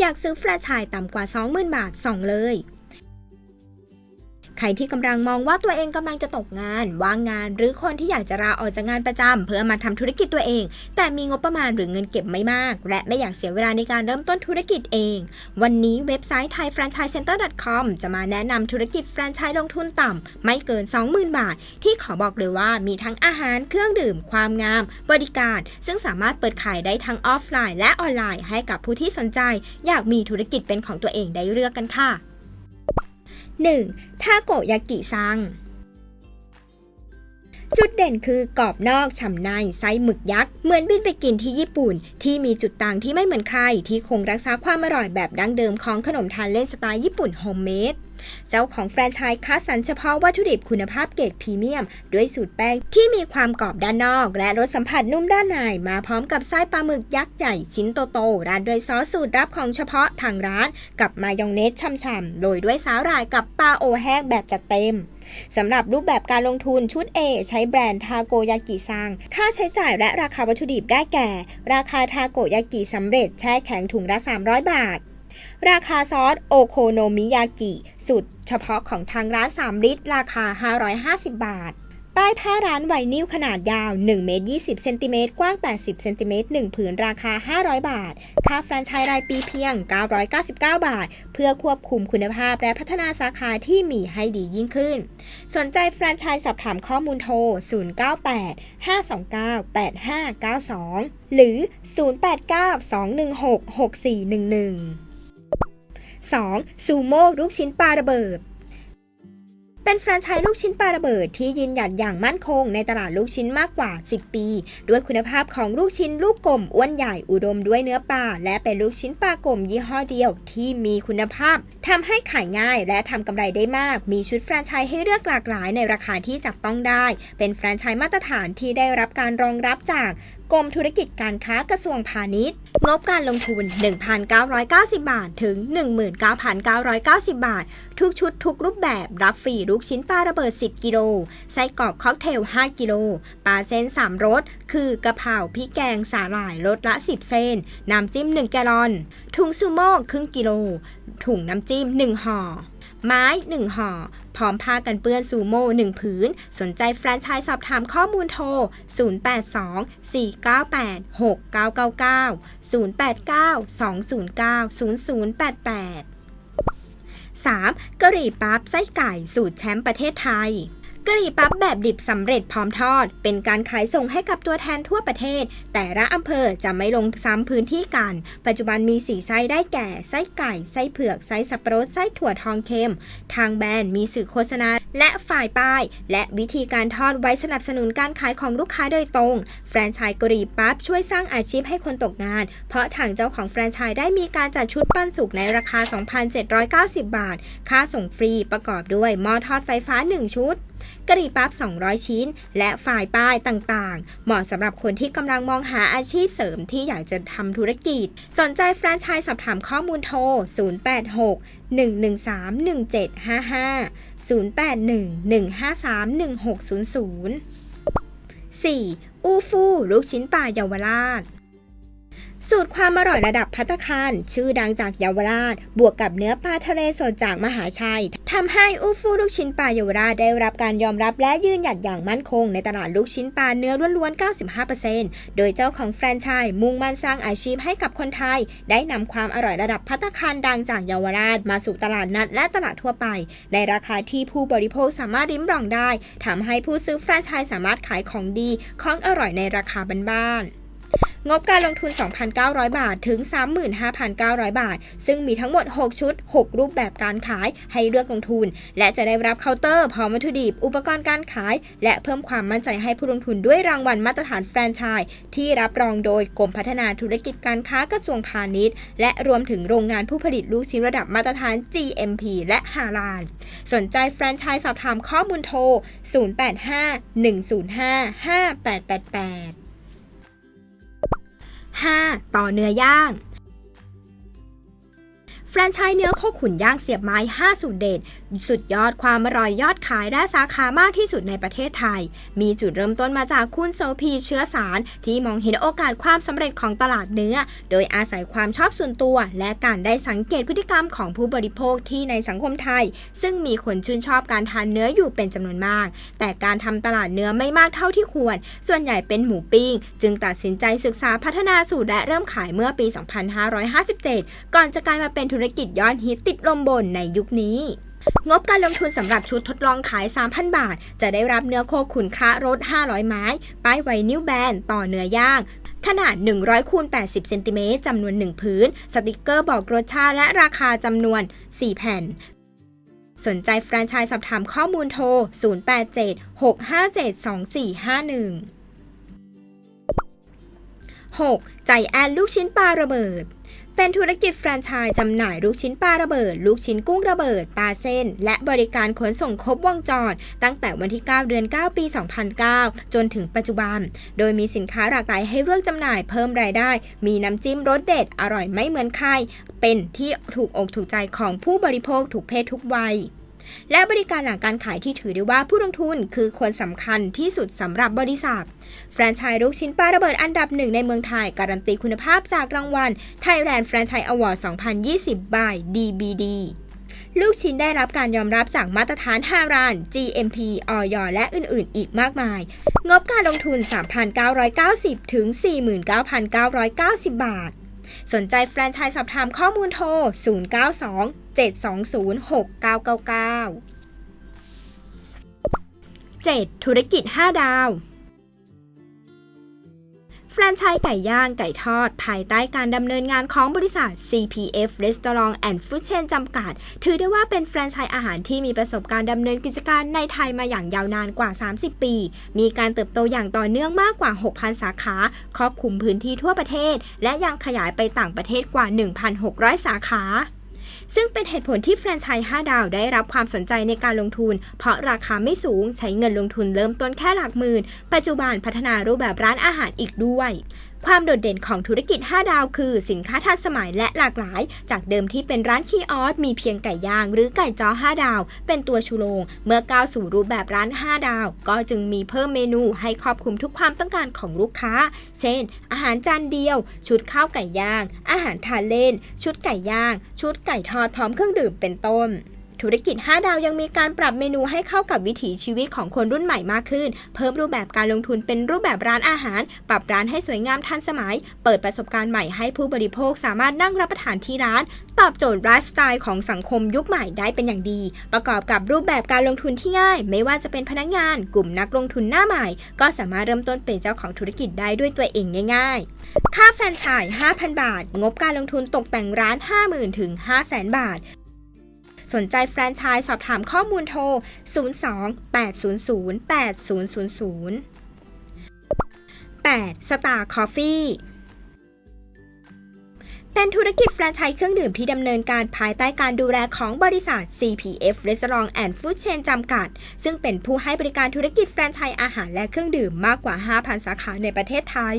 อยากซื้อแฟรชายต่ำกว่า 20,000 บาทส่องเลย ใครที่กำลังมองว่าตัวเองกำลังจะตกงาน ว่างงาน หรือคนที่อยากจะลาออกจากงานประจำเพื่อมาทำธุรกิจตัวเอง แต่มีงบประมาณหรือเงินเก็บไม่มาก และไม่อยากเสียเวลาในการเริ่มต้นธุรกิจเอง วันนี้เว็บไซต์ thaifranchisecenter.com จะมาแนะนำธุรกิจแฟรนไชส์ลงทุนต่ำไม่เกิน 20,000 บาท ที่ขอบอกเลยว่ามีทั้งอาหารเครื่องดื่ม ความงาม บริการ ซึ่งสามารถเปิดขายได้ทั้งออฟไลน์ และออนไลน์ให้กับผู้ที่สนใจ อยากมีธุรกิจเป็นของตัวเองได้เลือกกันค่ะ 1. ทาโกยากิซัง จุดเด่นคือกรอบนอกฉ่ำในไส้หมึกยักษ์ เหมือนบินไปกินที่ญี่ปุ่น ที่มีจุดต่างที่ไม่เหมือนใคร ที่คงรักษาความอร่อยแบบดั้งเดิมของขนมทานเล่นสไตล์ญี่ปุ่นโฮมเมด เจ้าของแฟรนไชส์คัดสรรเฉพาะวัตถุดิบคุณภาพเกรดพรีเมียม ด้วยสูตรแป้งที่มีความกรอบด้านนอก และรสสัมผัสนุ่มด้านในมาพร้อมกับไส้ปลาหมึกยักษ์ใหญ่ชิ้นโตๆราดด้วยซอสสูตรลับของเฉพาะทางร้าน กับมายองเนสช่ำๆโดยด้วยสาหร่ายกับปลาโอแห้งแบบจัดเต็มสำหรับรูปแบบการลงทุนชุด A ใช้แบรนด์ทาโกยากิซัง ค่าใช้จ่ายและราคาวัตถุดิบได้แก่ ราคาทาโกยากิสำเร็จแช่แข็งถุงละ 300 บาท ราคาซอสโอโคโนมิยากิสูตรเฉพาะของทางร้าน 3 ลิตร ราคา 550 บาท ป้ายผ้าร้านไวนิลขนาดยาว 1 เมตร 20 เซนติเมตร กว้าง 80 เซนติเมตร 1 ผืนราคา 500 บาท ค่าแฟรนไชส์รายปีเพียง 999 บาท เพื่อควบคุมคุณภาพและพัฒนาสาขาที่มีให้ดียิ่งขึ้น สนใจแฟรนไชส์สอบถามข้อมูลโทร 098 529 8592 หรือ 089 216 6411 2. ซูโม่ลูกชิ้นปลาระเบิด เป็นแฟรนไชส์ลูกชิ้นปลาระเบิดที่ยืนหยัดอย่างมั่นคงในตลาดลูกชิ้นมากกว่า 10 ปี ด้วยคุณภาพของลูกชิ้นลูกกลมอ้วนใหญ่อุดมด้วยเนื้อปลาและเป็นลูกชิ้นปลากลมยี่ห้อเดียวที่มีคุณภาพทำให้ขายง่ายและทำกำไรได้มาก มีชุดแฟรนไชส์ให้เลือกหลากหลายในราคาที่จับต้องได้ เป็นแฟรนไชส์มาตรฐานที่ได้รับการรองรับจาก กรมธุรกิจการค้ากระทรวงพาณิชย์ งบการลงทุน 1,990 บาท ถึง 19,990 บาท ทุกชุดทุกรูปแบบรับฟรีลูกชิ้นปลาระเบิด 10 กิโล ไส้กรอกค็อกเทล 5 กิโล ปลาเส้น 3 รส คือกะเพราพริกแกงสาหร่ายรสละ 10เส้นน้ำจิ้ม 1 แกลลอน ถุงซูโม่ครึ่งกิโล ถุงน้ำจิ้ม 1 ห่อ ไม้ 1ห่อ พร้อมผ้ากันเปื้อนซูโม่1ผืน สนใจแฟรนไชส์สอบถามข้อมูลโทร 082 498 6999 089 209 0088 3. กะหรี่ปั๊บไส้ไก่สูตรแชมป์ประเทศไทย กะหรี่ปั๊บแบบดิบสำเร็จพร้อมทอด เป็นการขายส่งให้กับตัวแทนทั่วประเทศ แต่ละอำเภอจะไม่ลงซ้ำพื้นที่กัน ปัจจุบันมีสีไส้ได้แก่ ไส้ไก่ ไส้เผือก ไส้สับปะรด ไส้ถั่วทองเค็ม ทางแบรนด์มีสื่อโฆษณา และฝ่ายป้าย และวิธีการทอดไว้สนับสนุนการขายของลูกค้าโดยตรง แฟรนไชส์กะหรี่ปั๊บช่วยสร้างอาชีพให้คนตกงาน เพราะทางเจ้าของแฟรนไชส์ได้มีการจัดชุดปั้นสุกในราคา 2,790 บาท ค่าส่งฟรีประกอบด้วยหม้อทอดไฟฟ้า 1 ชุด กะหรี่ปั๊บ 200 ชิ้น และฝ่ายป้ายต่างๆ เหมาะสำหรับคนที่กำลังมองหาอาชีพเสริมที่อยากจะทำธุรกิจ สนใจแฟรนไชส์สอบถามข้อมูลโทร 086 113 1755 081 153 1600 4. อูฟู ลูกชิ้นปลาเยาวราช สูตรความอร่อยระดับพัตตาคารชื่อดังจากเยาวราช บวกกับเนื้อปลาทะเลสดจากมหาชัยทำให้อูฟูลูกชิ้นปลาเยาวราชได้รับการยอมรับและยืนหยัดอย่างมั่นคง ในตลาดลูกชิ้นปลาเนื้อล้วนๆ 95%โดยเจ้าของแฟรนไชส์มุ่งมั่นสร้างอาชีพให้กับคนไทย ได้นำความอร่อยระดับพัตตาคารดังจากเยาวราช มาสู่ตลาดนัดและตลาดทั่วไป ในราคาที่ผู้บริโภคสามารถริมรองได้ทำให้ผู้ซื้อแฟรนไชส์สามารถขายของดีของอร่อยในราคาบ้านๆ งบการลงทุน 2,900 บาทถึง 35,900 บาท ซึ่งมีทั้งหมด 6 ชุด 6 รูปแบบการขายให้เลือกลงทุน และจะได้รับเคาน์เตอร์พร้อมวัตถุดิบ อุปกรณ์การขาย และเพิ่มความมั่นใจให้ผู้ลงทุนด้วยรางวัลมาตรฐานแฟรนไชส์ที่รับรองโดยกรมพัฒนาธุรกิจการค้ากระทรวงพาณิชย์ และรวมถึงโรงงานผู้ผลิตลูกชิ้นระดับมาตรฐาน GMP และฮาลาลสนใจแฟรนไชส์สอบถามข้อมูลโทร 085 105 5888 5. ต่อเนื้อย่างแฟรนไชส์เนื้อโคขุนย่างเสียบไม้ 5 สูตรเด็ด สุดยอดความอร่อยยอดขายและสาขามากที่สุดในประเทศไทย มีจุดเริ่มต้นมาจากคุณโซพีเชื้อสาร ที่มองเห็นโอกาสความสำเร็จของตลาดเนื้อ โดยอาศัยความชอบส่วนตัว และการได้สังเกตพฤติกรรมของผู้บริโภคที่ในสังคมไทย ซึ่งมีคนชื่นชอบการทานเนื้ออยู่เป็นจำนวนมาก แต่การทำตลาดเนื้อไม่มากเท่าที่ควร ส่วนใหญ่เป็นหมูปิ้ง จึงตัดสินใจศึกษาพัฒนาสูตรและเริ่มขายเมื่อปี 2557 ก่อนจะกลายมาเป็นธุรกิจยอดฮิตติดลมบนในยุคนี้ งบการลงทุนสำหรับชุดทดลองขาย 3,000 บาท จะได้รับเนื้อโคขุนคระรส500 ไม้ ป้ายไวนิลแบน ต่อเนื้อย่างขนาด 100คูณ80 เซนติเมตรจำนวน 1 พื้น สติกเกอร์บอกรสชาติและราคาจำนวน 4 แผ่น สนใจแฟรนไชส์สอบถามข้อมูลโทร 087 657 2451 6. ใจแอนลูกชิ้นปลาระเบิด เป็นธุรกิจแฟรนไชส์จำหน่ายลูกชิ้นปลาระเบิด ลูกชิ้นกุ้งระเบิด ปลาเส้น และบริการขนส่งครบวงจร ตั้งแต่วันที่ 9 เดือน 9 ปี 2009 จนถึงปัจจุบัน โดยมีสินค้าหลากหลายให้เลือกจำหน่ายเพิ่มรายได้ มีน้ำจิ้มรสเด็ดอร่อยไม่เหมือนใคร เป็นที่ถูกอกถูกใจของผู้บริโภคทุกเพศทุกวัย และบริการหลังการขายที่ถือได้ว่าผู้ลงทุนคือคนสำคัญที่สุดสำหรับบริษัท แฟรนไชส์ลูกชิ้นปลาระเบิดอันดับหนึ่งในเมืองไทย การันตีคุณภาพจากรางวัล Thailand Franchise Award 2020 by DBD ลูกชิ้นได้รับการยอมรับจากมาตรฐาน5ร้าน GMP ออยและอื่น ๆ อีกมากมาย งบการลงทุน 3,990 ถึง 49,990 บาท สนใจแฟรนไชส์สอบถามข้อมูลโทร 092 720 6999 7. ธุรกิจ 5 ดาว แฟรนไชส์ไก่ย่างไก่ทอด ภายใต้การดำเนินงานของบริษัท CPF Restaurant and Food Chain จำกัด ถือได้ว่าเป็นแฟรนไชส์อาหารที่มีประสบการณ์ดำเนินกิจการในไทยมาอย่างยาวนานกว่า 30 ปี มีการเติบโตอย่างต่อเนื่องมากกว่า 6,000 สาขา ครอบคลุมพื้นที่ทั่วประเทศ และยังขยายไปต่างประเทศกว่า 1,600 สาขา ซึ่งเป็นเหตุผลที่แฟรนไชส์5ดาวได้รับความสนใจในการลงทุน เพราะราคาไม่สูงใช้เงินลงทุนเริ่มต้นแค่หลักหมื่น ปัจจุบันพัฒนารูปแบบร้านอาหารอีกด้วย ความโดดเด่นของธุรกิจ 5 ดาวคือสินค้าทันสมัยและหลากหลาย จากเดิมที่เป็นร้านคีออสมีเพียงไก่ย่าง หรือไก่จ้อ 5 ดาว เป็นตัวชูโรง เมื่อก้าวสู่รูปแบบร้าน 5 ดาว ก็จึงมีเพิ่มเมนูให้ครอบคลุมทุกความต้องการของลูกค้า เช่น อาหารจานเดียว ชุดข้าวไก่ย่าง อาหารทานเล่น ชุดไก่ย่าง ชุดไก่ทอดพร้อมเครื่องดื่มเป็นต้น ธุรกิจ 5 ดาวยังมีการปรับเมนูให้เข้ากับวิถีชีวิตของคนรุ่นใหม่มากขึ้น เพิ่มรูปแบบการลงทุนเป็นรูปแบบร้านอาหาร ปรับร้านให้สวยงามทันสมัย เปิดประสบการณ์ใหม่ให้ผู้บริโภคสามารถนั่งรับประทานที่ร้าน ตอบโจทย์ไลฟ์สไตล์ของสังคมยุคใหม่ได้เป็นอย่างดี ประกอบกับรูปแบบการลงทุนที่ง่าย ไม่ว่าจะเป็นพนักงาน กลุ่มนักลงทุนหน้าใหม่ ก็สามารถเริ่มต้นเป็นเจ้าของธุรกิจได้ด้วยตัวเองง่าย ๆ ค่าแฟรนไชส์5,000 บาท งบการลงทุนตกแต่งร้าน 50,000ถึง500,000 บาท สนใจแฟรนไชส์สอบถามข้อมูลโทร 02 800 8000 8. Star Coffee เป็นธุรกิจแฟรนไชส์เครื่องดื่มที่ดำเนินการภายใต้การดูแลของบริษัท CPF Restaurant and Food Chain จำกัด ซึ่งเป็นผู้ให้บริการธุรกิจแฟรนไชส์อาหารและเครื่องดื่มมากกว่า 5,000 สาขาในประเทศไทย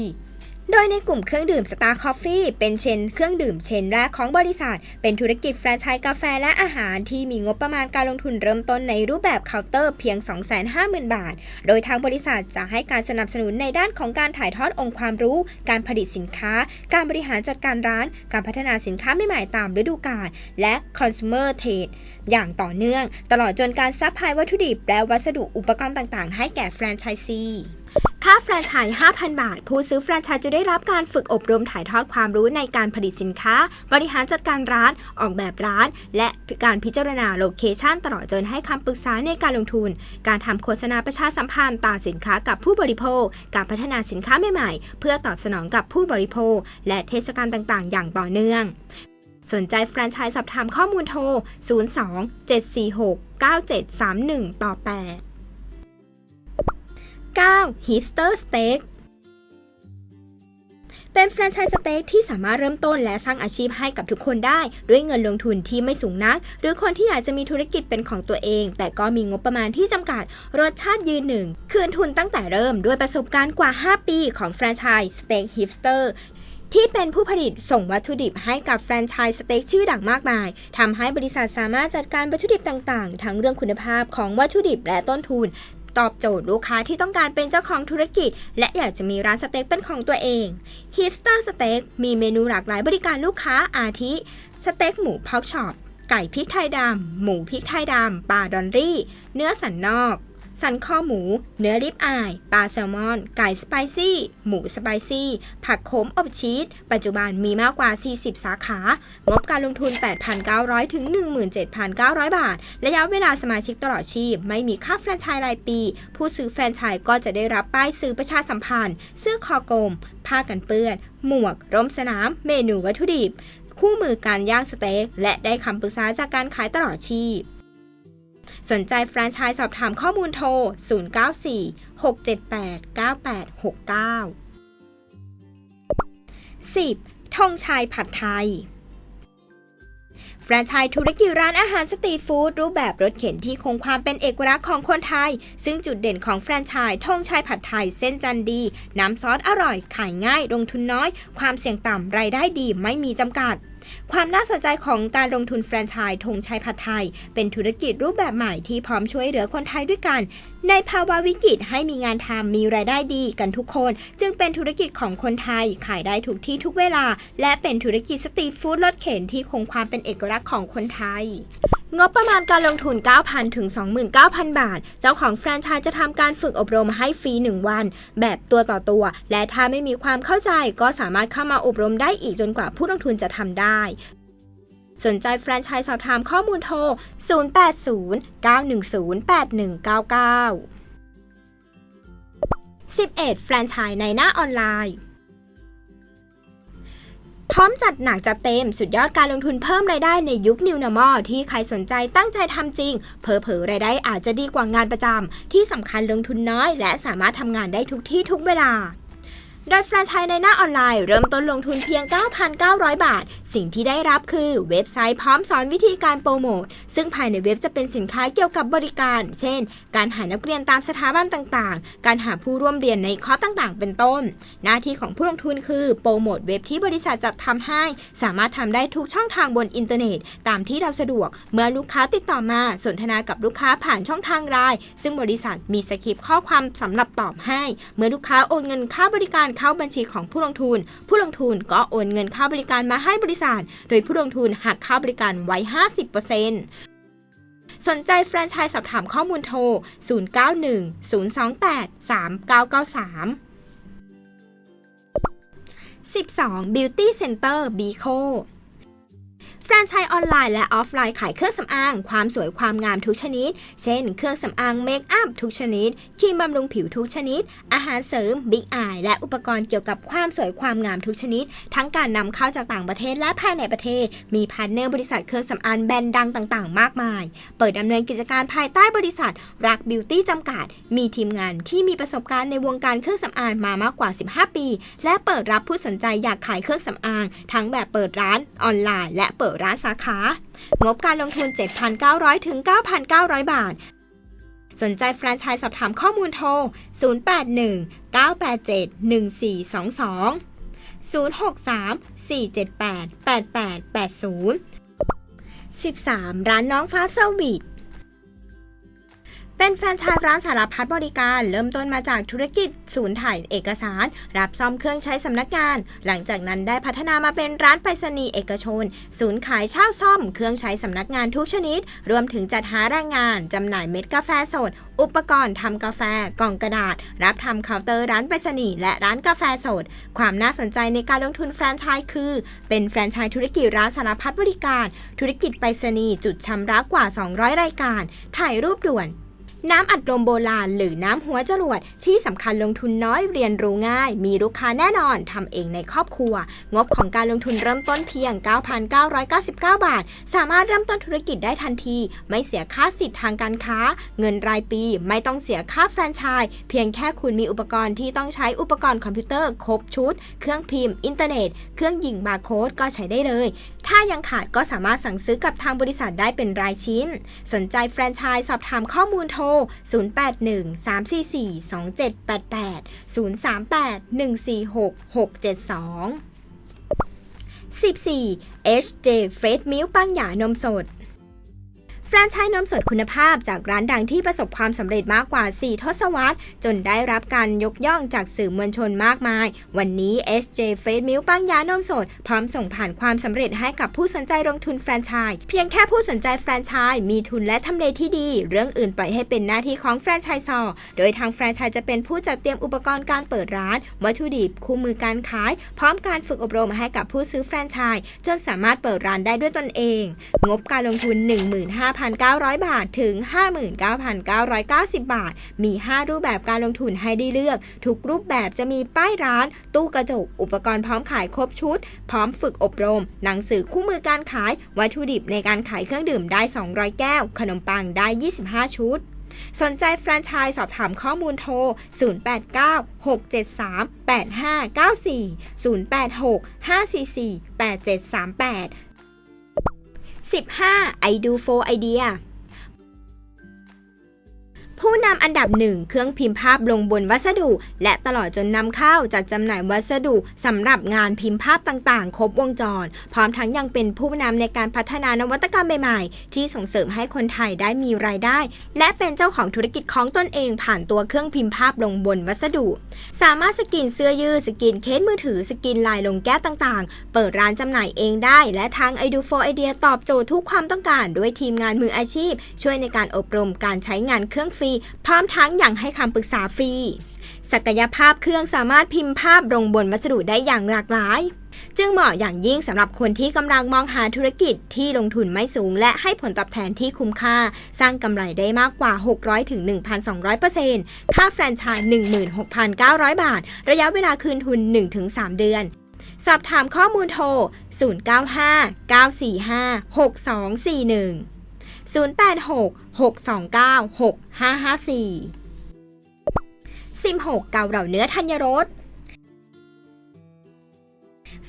โดยในกลุ่มเครื่องดื่ม Star Coffee เป็นเชนเครื่องดื่มเชนแรกของบริษัท เป็นธุรกิจแฟรนไชส์กาแฟและอาหารที่มีงบประมาณการลงทุนเริ่มต้นในรูปแบบเคาน์เตอร์เพียง 250,000 บาท โดยทางบริษัทจะให้การสนับสนุนในด้านของการถ่ายทอดองค์ความรู้ การผลิตสินค้า การบริหารจัดการร้าน การพัฒนาสินค้าใหม่ๆตามฤดูกาลและ consumer trade อย่างต่อเนื่อง ตลอดจนการซัพพลายวัตถุดิบและวัสดุอุปกรณ์ต่างๆ ให้แก่แฟรนไชส์ซี ค่าแฟรนไชส์5,000 บาท ผู้ซื้อแฟรนไชส์จะได้รับการฝึกอบรมถ่ายทอดความรู้ในการผลิตสินค้า บริหารจัดการร้าน ออกแบบร้าน และการพิจารณาโลเคชันตลอดจนให้คำปรึกษาในการลงทุน การทำโฆษณาประชาสัมพันธ์ต่อสินค้ากับผู้บริโภค การพัฒนาสินค้าใหม่ๆ เพื่อตอบสนองกับผู้บริโภค และเทศกาลต่างๆ อย่างต่อเนื่อง สนใจแฟรนไชส์สอบถามข้อมูลโทร 02 746 9731 ต่อ 8 9. Hipster Steak เป็นแฟรนไชส์สเต็กที่สามารถเริ่มต้นและสร้างอาชีพให้กับทุกคนได้ ด้วยเงินลงทุนที่ไม่สูงนัก หรือคนที่อยากจะมีธุรกิจเป็นของตัวเอง แต่ก็มีงบประมาณที่จำกัด รสชาติยืนหนึ่ง คืนทุนตั้งแต่เริ่มด้วยประสบการณ์กว่า 5 ปีของแฟรนไชส์สเต็กฮิปสเตอร์ที่เป็นผู้ผลิตส่งวัตถุดิบให้กับแฟรนไชส์สเต็กชื่อดังมากมายทำให้บริษัทสามารถจัดการวัตถุดิบต่างๆ ทั้งเรื่องคุณภาพของวัตถุดิบและต้นทุน ตอบโจทย์ลูกค้าที่ต้องการเป็นเจ้าของธุรกิจ และอยากจะมีร้านสเต็กเป็นของตัวเอง h i p s t e r Steak มีเมนูหลากหลายบริการลูกค้าอาทิสเต็กหมูพอกช็อปไก่พริกไทยดำ หมูพริกไทยดำปลาดอนรี่ เนื้อสันนอก สันข้อหมู เนื้อริบอาย ปลาแซลมอน ไก่สไปซี่ หมูสไปซี่ ผักโขมอบชีส ปัจจุบันมีมากกว่า 40 สาขา งบการลงทุน 8,900 ถึง 17,900 บาท ระยะเวลาสมาชิกตลอดชีพ ไม่มีค่าแฟรนไชส์รายปี ผู้ซื้อแฟรนไชส์ก็จะได้รับป้ายซื้อประชาสัมพันธ์ เสื้อคอกลม ผ้ากันเปื้อน หมวก ร่มสนาม เมนูวัตถุดิบ คู่มือการย่างสเต็ก และได้คำปรึกษาจากการขายตลอดชีพ สนใจแฟรนไชส์สอบถามข้อมูลโทร 094 678 9869 10. ธงชัยผัดไทยแฟรนไชส์ธุรกิจร้านอาหารสตรีทฟู้ดรูปแบบรถเข็นที่คงความเป็นเอกลักษณ์ของคนไทย ซึ่งจุดเด่นของแฟรนไชส์ธงชัยผัดไทยเส้นจันดี น้ำซอสอร่อย ขายง่าย ลงทุนน้อย ความเสี่ยงต่ำรายได้ดีไม่มีจำกัด ความน่าสนใจของการลงทุนแฟรนไชส์ธงชัยผัดไทย เป็นธุรกิจรูปแบบใหม่ที่พร้อมช่วยเหลือคนไทยด้วยกัน ในภาวะวิกฤตให้มีงานทำมีรายได้ดีกันทุกคน จึงเป็นธุรกิจของคนไทยขายได้ทุกที่ทุกเวลา และเป็นธุรกิจสตรีทฟู้ดรถเข็นที่คงความเป็นเอกลักษณ์ของคนไทย งบประมาณการลงทุน 9,000 ถึง 29,000 บาท เจ้าของแฟรนไชส์จะทำการฝึกอบรมให้ฟรี 1 วัน แบบตัวต่อตัว และถ้าไม่มีความเข้าใจก็สามารถเข้ามาอบรมได้อีกจนกว่าผู้ลงทุนจะทำได้ สนใจแฟรนไชส์สอบถามข้อมูลโทร 080 910 8199 11 แฟรนไชส์ในหน้าออนไลน์ พร้อมจัดหนักจัดเต็มสุดยอดการลงทุนเพิ่มรายได้ในยุค New Normal ที่ใครสนใจตั้งใจทำจริง เผลอๆรายได้อาจจะดีกว่างานประจำที่สำคัญลงทุนน้อย และสามารถทำงานได้ทุกที่ทุกเวลา โดยแฟรนไชส์ในหน้าออนไลน์ เริ่มต้นลงทุนเพียง 9,900 บาท สิ่งที่ได้รับคือเว็บไซต์พร้อมสอนวิธีการโปรโมท ซึ่งภายในเว็บจะเป็นสินค้าเกี่ยวกับบริการ เช่น การหานักเรียนตามสถาบันต่างๆ การหาผู้ร่วมเรียนในคอร์สต่างๆ เป็นต้น หน้าที่ของผู้ลงทุนคือโปรโมทเว็บที่บริษัทจัดทำให้ สามารถทำได้ทุกช่องทางบนอินเทอร์เน็ต ตามที่เราสะดวก เมื่อลูกค้าติดต่อมาสนทนากับลูกค้าผ่านช่องทางไลน์ซึ่งบริษัทมีสคริปต์ข้อความสำหรับตอบให้ เมื่อลูกค้าโอนเงินค่าบริการเข้าบัญชีของผู้ลงทุน ผู้ลงทุนก็โอนเงินค่าบริการมาให้บริษัท โดยผู้ลงทุนหักค่าบริการไว้ 50%สนใจแฟรนไชส์สอบถามข้อมูลโทร 091 028 3993 12 Beauty Center Bico ฟรนไชส์ออนไลน์และออฟไลน์ขายเครื่องสำอาง ความสวยความงามทุกชนิด เช่น เครื่องสำอางเมคอัพทุกชนิดครีมบำรุงผิวทุกชนิด อาหารเสริมบิ๊กอายและอุปกรณ์เกี่ยวกับความสวยความงามทุกชนิด ทั้งการนำเข้าจากต่างประเทศและภายในประเทศ มีพาร์ทเนอร์บริษัทเครื่องสำอางแบรนด์ดังต่างๆ มากมาย เปิดดำเนินกิจการภายใต้บริษัทรักบิวตี้จำกัด มีทีมงานที่มีประสบการณ์ในวงการเครื่องสำอางมามากกว่า 15 ปี และเปิดรับผู้สนใจอยากขายเครื่องสำอาง ทั้งแบบเปิดร้านออนไลน์ และเปิดร้านสาขา งบการลงทุน 7,900 ถึง 9,900 บาท สนใจแฟรนไชส์สอบถามข้อมูลโทร 081 987 1422 063 478 8880 13 ร้านน้องฟ้าเซอร์วิส เป็นแฟรนไชส์ร้านสารพัดบริการ เริ่มต้นมาจากธุรกิจ ศูนย์ถ่ายเอกสาร รับซ่อมเครื่องใช้สำนักงาน หลังจากนั้นได้พัฒนามาเป็นร้านไปรษณีย์เอกชน ศูนย์ขายเช่าซ่อม เครื่องใช้สำนักงานทุกชนิด รวมถึงจัดหาแรงงานจำหน่ายเม็ดกาแฟสด อุปกรณ์ทำกาแฟ กล่องกระดาษ รับทำเคาน์เตอร์ร้านไปรษณีย์และร้านกาแฟสด ความน่าสนใจในการลงทุนแฟรนไชส์คือ เป็นแฟรนไชส์ธุรกิจร้านสารพัดบริการ ธุรกิจไปรษณีย์จุดชำระกว่า 200 รายการ ถ่ายรูปด่วน น้ำอัดลมโบราณหรือน้ำหัวจรวดที่สำคัญลงทุนน้อยเรียนรู้ง่าย มีลูกค้าแน่นอนทำเองในครอบครัว งบของการลงทุนเริ่มต้นเพียง 9,999 บาท สามารถเริ่มต้นธุรกิจได้ทันที ไม่เสียค่าสิทธิ์ทางการค้า เงินรายปีไม่ต้องเสียค่าแฟรนไชส์เพียงแค่คุณมีอุปกรณ์ที่ต้องใช้อุปกรณ์คอมพิวเตอร์ครบชุด เครื่องพิมพ์ อินเทอร์เน็ต เครื่องยิงบาร์โค้ดก็ใช้ได้เลย ถ้ายังขาดก็สามารถสั่งซื้อกับทางบริษัทได้เป็นรายชิ้น สนใจแฟรนไชส์สอบถามข้อมูลโทร081 344 2788 038 146 672 14 HJ Fresh Milk ปังหยานมสด แฟรนไชส์นมสดคุณภาพจากร้านดังที่ประสบความสำเร็จมากกว่า 4 ทศวรรษ จนได้รับการยกย่องจากสื่อมวลชนมากมาย วันนี้ SJ f a c e Milk ปังยานมสด พร้อมส่งผ่านความสำเร็จให้กับผู้สนใจลงทุนแฟรนไชส์เพียงแค่ผู้สนใจแฟรนไชส์มีทุนและทำเลที่ดี เรื่องอื่นปล่อยให้เป็นหน้าที่ของแฟรนไชส์ซอโดยทางแฟรนไชส์จะเป็นผู้จัดเตรียมอุปกรณ์การเปิดร้าน วัตถุดิบคู่มือการขาย พร้อมการฝึกอบรมให้กับผู้ซื้อแฟรนไชส์จนสามารถเปิดร้านได้ด้วยตนเอง งบการลงทุน 15,000 15,900 บาทถึง 59,990 บาท มี 5 รูปแบบการลงทุนให้ได้เลือก ทุกรูปแบบจะมีป้ายร้าน ตู้กระจก อุปกรณ์พร้อมขายครบชุด พร้อมฝึกอบรม หนังสือคู่มือการขาย วัตถุดิบในการขายเครื่องดื่มได้ 200 แก้ว ขนมปังได้ 25 ชุดสนใจแฟรนไชส์สอบถามข้อมูลโทร 089 673 8594 086 544 8738 15 I do for idea ผู้นำอันดับหนึ่งเครื่องพิมพ์ภาพลงบนวัสดุ และตลอดจนนำเข้าจัดจำหน่ายวัสดุสำหรับงานพิมพ์ภาพต่างๆ ครบวงจร พร้อมทั้งยังเป็นผู้นำในการพัฒนานวัตกรรมใหม่ๆ ที่ส่งเสริมให้คนไทยได้มีรายได้ และเป็นเจ้าของธุรกิจของตนเองผ่านตัวเครื่องพิมพ์ภาพลงบนวัสดุ สามารถสกรีนเสื้อยืดสกรีนเคสมือถือสกรีนลายลงแก้วต่างๆ เปิดร้านจำหน่ายเองได้ และทาง i d o for Idea ตอบโจทย์ทุกความต้องการ ด้วยทีมงานมืออาชีพ ช่วยในการอบรมการใช้งานเครื่องฟรีพร้อมทั้งยังให้คำปรึกษาฟรี ศักยภาพเครื่องสามารถพิมพ์ภาพลงบนวัสดุได้อย่างหลากหลาย จึงเหมาะอย่างยิ่งสำหรับคนที่กำลังมองหาธุรกิจที่ลงทุนไม่สูง และให้ผลตอบแทนที่คุ้มค่า สร้างกำไรได้มากกว่า 600ถึง1,200%ค่าแฟรนไชส์16,900 บาท ระยะเวลาคืนทุน 1-3 เดือนสอบถามข้อมูลโทร 095 945 6241 086 629 6554 16 เกาเหล่าเนื้อธัญรส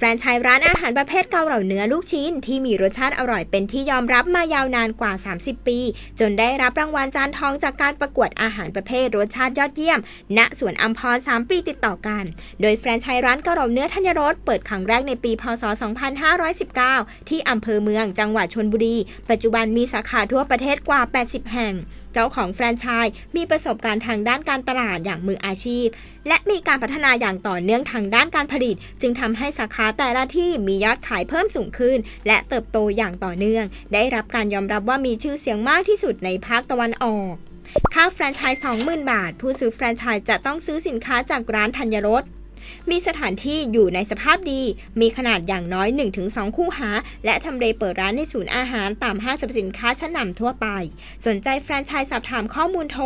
รนไชส์ร้านอาหารประเภทเกาเหลาเนื้อลูกชิ้น ที่มีรสชาติอร่อยเป็นที่ยอมรับมายาวนานกว่า 30 ปี จนได้รับรางวัลจานทองจากการประกวดอาหารประเภทรสชาติยอดเยี่ยม ณสวนอัมพร 3 ปีติดต่อกัน โดยแฟรนไชส์ร้านเกาเหลาเนื้อธัญรสเปิดครั้งแรกในปี พศ 2519 ที่อำเภอเมืองจังหวัดชนบุรี ปัจจุบันมีสาขาทั่วประเทศกว่า 80 แห่ง เจ้าของแฟรนไชส์มีประสบการณ์ทางด้านการตลาดอย่างมืออาชีพ และมีการพัฒนาอย่างต่อเนื่องทางด้านการผลิต จึงทำให้สาขาแต่ละที่มียอดขายเพิ่มสูงขึ้น และเติบโตอย่างต่อเนื่อง ได้รับการยอมรับว่ามีชื่อเสียงมากที่สุดในภาคตะวันออกค่าแฟรนไชส์20,000 บาท ผู้ซื้อแฟรนไชส์จะต้องซื้อสินค้าจากร้านธัญรส มีสถานที่อยู่ในสภาพดี มีขนาดอย่างน้อย 1-2 คู่หา และทำเลเปิดร้านในศูนย์อาหารตามห้างสรรพสินค้าชั้นนำทั่วไป สนใจแฟรนไชส์สอบถามข้อมูลโทร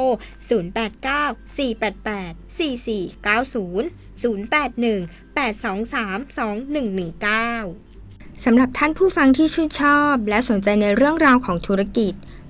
089-488-4490-081-823-2119 สำหรับท่านผู้ฟังที่ชื่นชอบ และสนใจในเรื่องราวของธุรกิจ